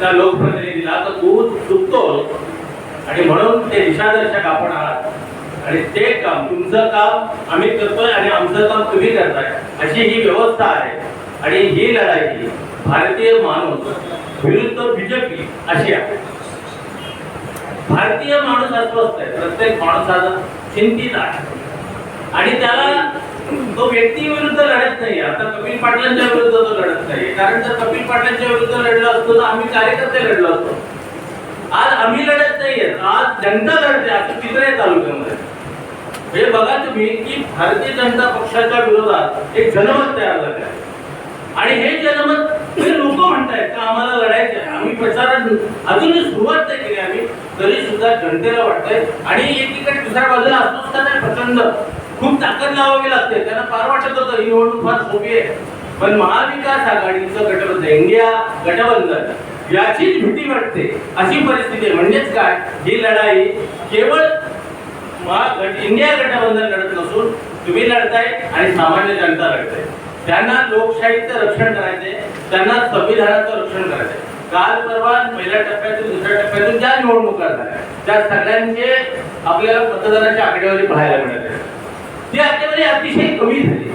त्या लोकप्रतिनिधीला तर तू चुकतो आणि म्हणून ते दिशादर्शक आपण आहात. आणि ते काम तुमचं काम आम्ही करतोय आणि आमचं काम तुम्ही करताय. अशी ही व्यवस्था आहे. आणि ही लढाई भारतीय माणूस विरुद्ध बीजेपी अशी आहे. भारतीय माणूस अस्वस्थ आहे. प्रत्येक माणसाला चिंतित आहे. आणि त्याला तो व्यक्ती विरुद्ध लढत नाही आता कपिल पाटलांच्या विरुद्ध तो लढत नाही कारण जर कपिल पाटलांच्या विरुद्ध लढला असतो तर आम्ही कार्यकर्ते लढलो असतो. आज आम्ही लढत नाहीये. आज जनता लढते. असं तिसऱ्या तालुक्यामध्ये. हे बघा तुम्ही की भारतीय जनता पक्षाच्या विरोधात एक जनमत तयार झाले आहे आणि हे जनमत म्हणजे हे लोक म्हणतायत का आम्हाला लढायचं आहे आम्ही प्रचारात अजूनही सुरुवात नाही केली आम्ही. तरी सुद्धा जनतेला वाटतंय. आणि एकीकडे दुसऱ्या बाजूला अस्वस्थता प्रचंड खूप ताकद लावावी लागते. त्यांना फार वाटत होतं ही निवडणूक फार सोपी आहे. पण महाविकास आघाडीचं गटबंधन इंडिया गठबंधन याचीच भीती वाटते. अशी परिस्थिती म्हणजेच काय? ही लढाई केवळ महा- गट- इंडिया गठबंधन लढत नसून तुम्ही लढताय आणि सामान्य जनता लढताय. त्यांना लोकशाहीचं रक्षण करायचंय. त्यांना संविधानाचं रक्षण करायचंय. काल परवा पहिल्या टप्प्यातून दुसऱ्या टप्प्यातून ज्या निवडणुका झाल्या त्या सगळ्यांचे आपल्याला मतदानाची आकडेवारी पाहायला मिळाली ती आकडेवारी अतिशय कमी झाली.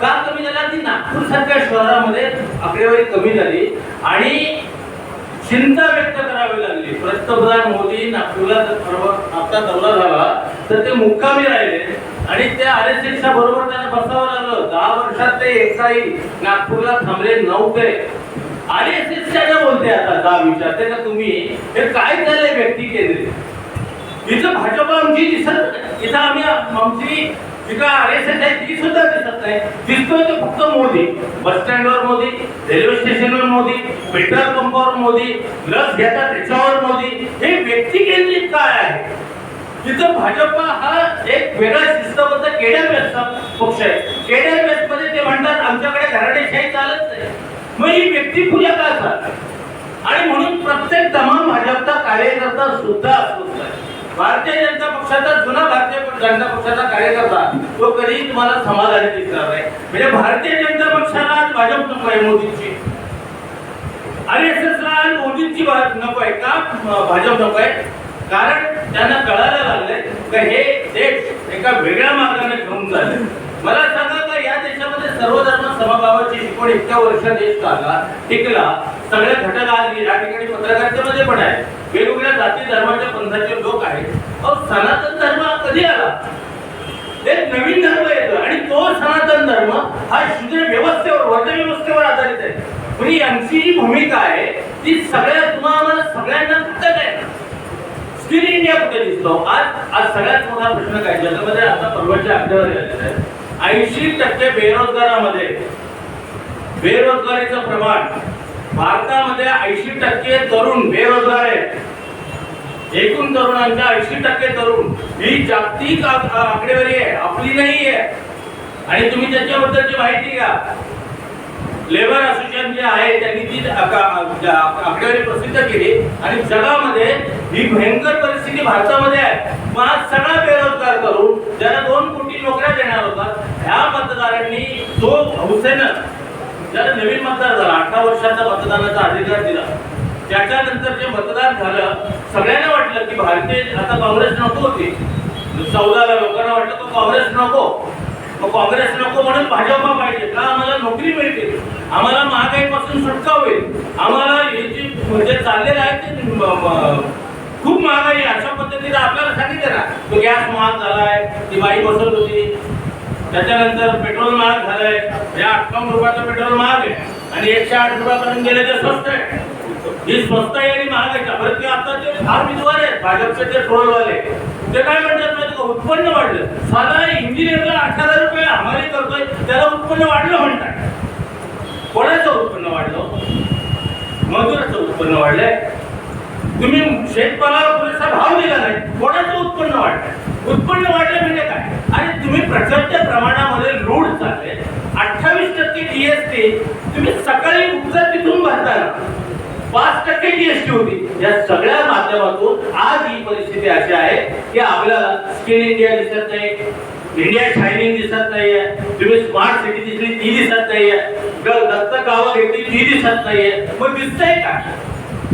का कमी झाला? ती नागपूर सारख्या शहरामध्ये आकडेवारी कमी झाली आणि चिंता व्यक्त करावी लागली. पंतप्रधान मोदी नागपूरला जर आता दौरा झाला तर ते मुक्कामी राहिले आणि त्या आर एस एसच्या बरोबर त्यांना बसावं लागलं. दहा वर्षात ते एकदाही नागपूरला थांबले नव्हते. आर एस एसच्या ज्या बोलते आता दहा विचारते का तुम्ही? हे काय झालंय व्यक्ती केंद्रित इथं भाजप आमची दिसत इथं आम्ही आमची जी आर एस एस आहे ती सुद्धा दिसत नाही. दिसतोय तो फक्त मोदी. बस स्टँडवर मोदी रेल्वे स्टेशनवर मोदी पेट्रोल पंपावर मोदी लस घेतात त्याच्यावर मोदी. हे व्यक्ती केंद्रित काय आहे? तिथं भाजप हा एक वेगळा शिस्तबद्ध केड्या बेसचा पक्ष आहे. केड्या बेस मध्ये ते म्हणतात आमच्याकडे घराणेशाही चालत नाही. मग ही व्यक्ती पूजा का चालतात आणि म्हणून प्रत्येक तमाम भाजपचा कार्यकर्ता सुद्धा असतो भारतीय जनता पक्षाचा जुना भारतीय जनता पक्षाचा कार्यकर्ता तो कधीही तुम्हाला समाधानी दिसणार नाही. म्हणजे भारतीय जनता पक्षाला आज भाजप नको आहे मोदींची. आर एस एस ला आज मोदींची नको आहे का? भाजप नको आहे. कारण त्यांना कळायला लागलंय का हे देश एका वेगळ्या मार्गाने घेऊन चालले मला सांगा सर्व धर्म समभावाची शिकवण इतक्या वर्षात देश चालला टिकला. सगळ्या घटक आज या ठिकाणी पत्रकारितेमध्ये पण आहे वेगवेगळ्या जाती धर्माच्या पंथाचे लोक आहेत. अहो सनातन धर्म कधी आला? एक नवीन धर्म येतो आणि तो सनातन धर्म हा शूद्र व्यवस्थेवर वर्ण व्यवस्थेवर आधारित आहे. म्हणजे यांची जी भूमिका आहे ती सगळ्या तुम्हाला सगळ्यांना कुठं आहे स्किल इंडिया कुठे दिसतो? आज आज सगळ्यात मोठा प्रश्न काय? ज्याच्यामध्ये आता परवाच्या आकडेवारी आलेला आहे. ऐंशी टक्के बेरोजगारामध्ये. बेरोजगारीचं प्रमाण. भारतामध्ये ऐंशी टक्के तरुण बेरोजगार आहेत. एकूण तरुणांच्या ऐंशी टक्के तरुण ही जागतिक आकडेवारी आहे आपली नाही आहे. आणि तुम्ही त्याच्याबद्दलची माहिती घ्या. लेबर असोसिएशन जे आहे त्यांनी ती आकडेवारी प्रसिद्ध केली. आणि जगामध्ये ही भयंकर परिस्थिती भारतामध्ये आहे. मग सगळा बेरोजगार करून ज्याला दोन कोटी नोकऱ्या देणार होत्या ह्या मतदारांनी जो हौसेनं ज्याला नवीन मतदार झाला अठरा वर्षाचा मतदानाचा अधिकार दिला त्याच्यानंतर जे मतदान झालं सगळ्यांना वाटलं की भारतीय आता काँग्रेस नको होती. चौदाला लोकांना वाटलं तो काँग्रेस नको. मग काँग्रेस नको म्हणून भाजपा पाहिजे. का आम्हाला नोकरी मिळते आम्हाला महागाईपासून सुटका होईल. आम्हाला हे जे म्हणजे चाललेलं आहे ते खूप महागाई आहे. अशा पद्धतीने आपल्याला सांगितलं ना तो गॅस महाग झालाय ती बाई बसत होती. त्याच्यानंतर पेट्रोल महाग झालंय. या अठ्ठावन्न रुपयाचं पेट्रोल महाग आहे. आणि एकशे आठ रुपयापर्यंत गेले ते स्वस्त आहे. ही स्वस्त आहे आणि महाग आहे बरं ते आता ते फार विद्वान आहेत भाजपचे ते ट्रोलवाले ते काय म्हणतात माहिती का? उत्पन्न वाढलं. साधा इंजिनियरला अठरा हजार रुपये हमाली करतोय त्याला उत्पन्न वाढलं म्हणतात. कोणाचं उत्पन्न वाढलं? मजुराचं उत्पन्न वाढलंय. तुम्ही शेतमालाला पुरेसा भाव दिला नाही. कोणाचं उत्पन्न वाढलं उत्पन्न वाढलं म्हणजे काय? तुम्ही प्रचंड प्रमाणामध्ये लूट चालले. अठ्ठावीस टक्के जीएसटी तुम्ही सकाळी उपचार तिथून भरताना. पाच टक्के जीएसटी होती. या सगळ्या माध्यमातून आज ही परिस्थिती अशी आहे की आपल्याला स्किल इंडिया दिसत नाही इंडिया शायनिंग दिसत नाहीये. तुम्ही स्मार्ट सिटी दिसली ती दिसत नाहीये. दत्त गावं घेतली ती दिसत नाहीये. मग दिसतंय का?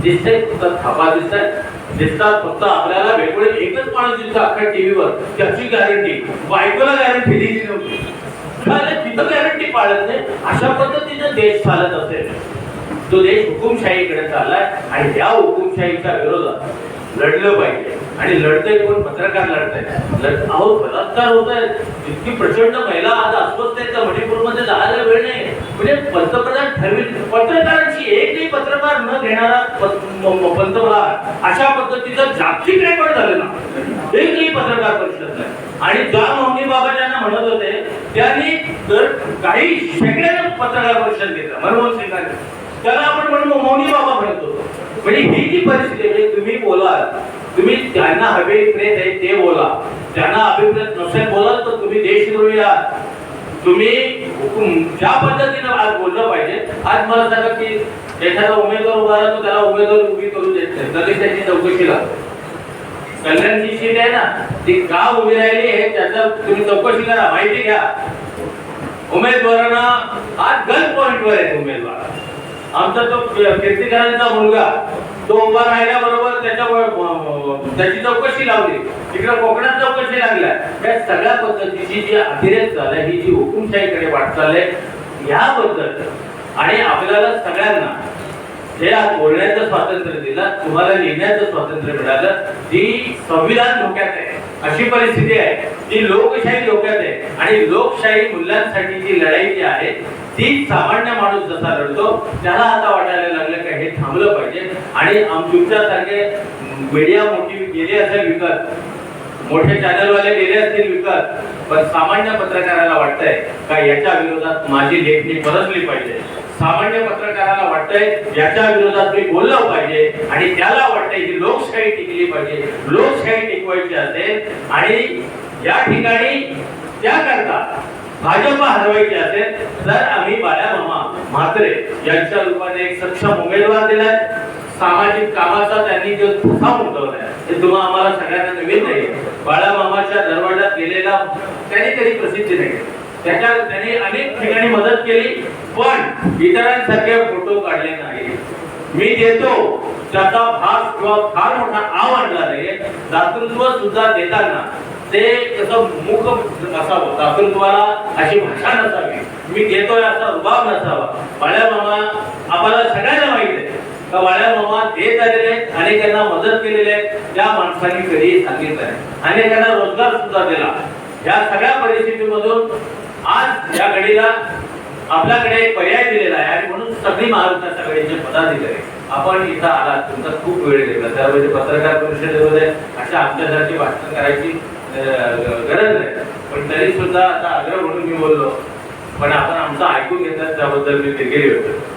दिसतंय फक्त थापा दिसत दिसतात. फक्त आपल्याला वेगवेगळे एकच माणूस दिसतो अख्ख्या टीव्हीवर. त्याची गॅरंटी बायकोला गॅरंटी दिली नव्हती. तिथं गॅरंटी पाळत नाही. अशा पद्धतीने देश चालत असेल. तो देश हुकुमशाहीकडे चाललाय आणि या हुकुमशाहीच्या विरोधात लढलं पाहिजे. आणि लढतंय कोण? पत्रकार लढतायत लढ अहो बलात्कार होत आहेत इतकी प्रचंड महिला आज अस्वस्थ आहेत का? मणिपूरमध्ये जायला वेळ नाही. म्हणजे पंतप्रधान ठरविल. पत्रकारांची एकही पत्रकार न घेणारा पंतप्रधान अशा पद्धतीचा जागतिक रेकॉर्ड झालं ना एकही पत्रकार परिषद नाही आणि ज्या मोहनी बाबा ज्यांना म्हणत होते त्यांनी तर काही शेकड्यानं पत्रकार परिषद घेतला. मनमोहन सिंगांनी. त्याला आपण म्हणून मौनी बाबा म्हणत. होतो म्हणजे ही जी परिस्थिती म्हणजे तुम्ही बोला. तुम्ही त्यांना अभिप्रेत आहे ते बोला. त्यांना अभिप्रेत नसेल बोलाल तर तुम्ही देशद्रोही आहात. तुम्ही ज्या पद्धतीनं आज बोललं पाहिजे आज मला सांगा की एखादा उमेदवार उभा राहतो त्याला उमेदवार उभी करू देत नाही. तरी त्याची चौकशी लागते. कल्याणची सीट आहे ना ती का उभी राहिली हे त्याचा तुम्ही चौकशी करा माहिती घ्या. उमेदवारांना आज गन पॉइंटवर आहेत उमेदवार. आमचा जो कीर्तीकरांचा मुलगा तो उभा राहिल्याबरोबर त्याच्या त्याची चौकशी लावली. तिकडे कोकणात चौकशी लागल्या. या सगळ्या पद्धतीची जी अतिरेक झालाय ही जी हुकुमशाहीकडे वाटचाल आहे याबद्दल आणि आपल्याला सगळ्यांना जे बोलण्याचं स्वातंत्र्य दिलं तुम्हाला लिहिण्याचं स्वातंत्र्य मिळालं ही संविधान धोक्यात आहे. अशी परिस्थिती आहे. ती लोकशाही डोक्यात आहे आणि लोकशाही मूल्यांसाठी जी लढाई जी आहे ती सामान्य माणूस जसा लढतो त्याला आता वाटायला लागलं का हे थांबलं पाहिजे. आणि आम तुमच्यासारखे मीडिया मोठी गेली असेल विकत मोठे चॅनलवाले गेले असतील विकत पण सामान्य पत्रकाराला वाटतंय का याच्या विरोधात माझी लेखणी परतली पाहिजे? सामान्य पत्रकाराला वाटतंय याच्या विरोधात मी बोललं पाहिजे आणि त्याला वाटतंय की लोकशाही टिकली पाहिजे. लोकशाही टिकवायची असेल आणि या ठिकाणी त्याकरता भाजप हरवायचे असेल तर आम्ही बाळा मामा म्हात्रे यांच्या रूपाने एक सक्षम उमेदवार दिलाय. सामाजिक कामाचा त्यांनी जो ठसा उमटवलाय हे तुम्हाला आम्हाला सगळ्यांना नवीन नाही बाळा मामाच्या दरवाजात गेलेला त्यांनी तरी प्रसिद्धी नाही त्याच्या त्यांनी अनेक ठिकाणी मदत केली पण इतरांसारखे फोटो काढले नाही. मी देतो त्याचा भाग किंवा फार मोठा आव आणला नाही. दातृत्व सुद्धा देताना ते कसं मुख असावं तुम्हाला अशी भाषा नसावी. मी देतोय असा रुबाब नसावा. बाळ्या मामा आम्हाला सगळ्यांना माहीत आहे. का बाळ्या मामा देत आलेले आहेत अनेकांना मदत केलेली आहे. त्या माणसांनी कधी सांगितलं आहे अनेकांना रोजगार सुद्धा दिला. या सगळ्या परिस्थितीमधून आज या घडीला आपल्याकडे एक पर्याय दिलेला आहे आणि म्हणून सगळी महाराष्ट्र सगळ्यांचे पदाधिकारी आपण इथं आलात. तुमचा खूप वेळ दिला. त्यावेळी पत्रकार परिषदेमध्ये अशा आमच्यासारखी भाषण करायची गरज नाही. पण तरी सुद्धा आता आग्रह म्हणून मी बोललो. पण आपण आमचं ऐकून घेतात त्याबद्दल मी दिलगिरी होतो